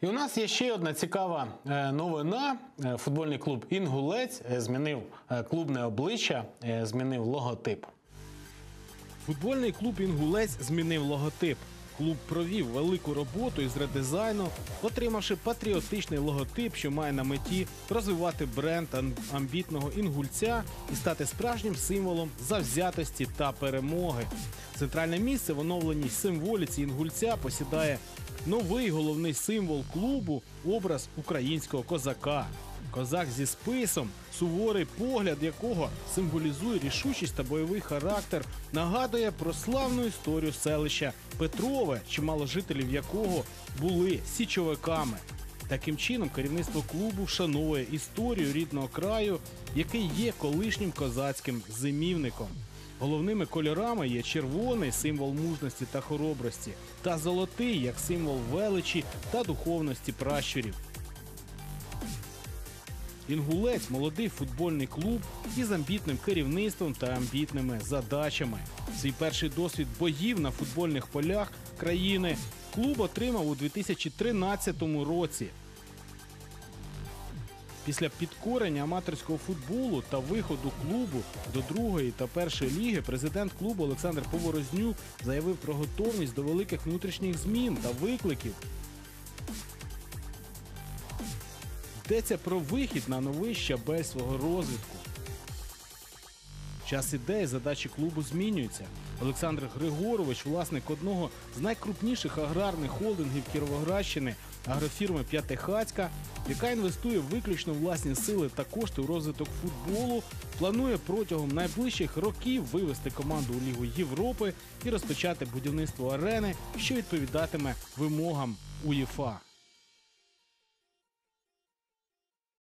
І у нас є ще одна цікава е, новина. Е, Футбольний клуб Інгулець змінив е, клубне обличчя, змінив логотип. Футбольний клуб Інгулець змінив логотип. Клуб провів велику роботу із редизайну, отримавши патріотичний логотип, що має на меті розвивати бренд ам- амбітного інгульця і стати справжнім символом завзятості та перемоги. Центральне місце в оновленій символіці інгульця посідає новий головний символ клубу образ українського козака. Козак зі списом, суворий погляд якого символізує рішучість та бойовий характер, нагадує про славну історію селища Петрове, чимало жителів якого були січовиками. Таким чином, керівництво клубу вшановує історію рідного краю, який є колишнім козацьким зимівником. Головними кольорами є червоний символ мужності та хоробрості, та золотий як символ величі та духовності пращурів. Інгулець молодий футбольний клуб із амбітним керівництвом та амбітними задачами. Свій перший досвід боїв на футбольних полях країни клуб отримав у 2013 році. Після підкорення аматорського футболу та виходу клубу до другої та першої ліги президент клубу Олександр Поворознюк заявив про готовність до великих внутрішніх змін та викликів, Йдеться про вихід на новий щабель свого розвитку. Час іде, і задачі клубу змінюються. Олександр Григорович, власник одного з найкрупніших аграрних холдингів Кіровоградщини, агрофірми П'ятихацька, яка інвестує виключно власні сили та кошти у розвиток футболу, планує протягом найближчих років вивести команду у Лігу Європи і розпочати будівництво арени, що відповідатиме вимогам УЄФА.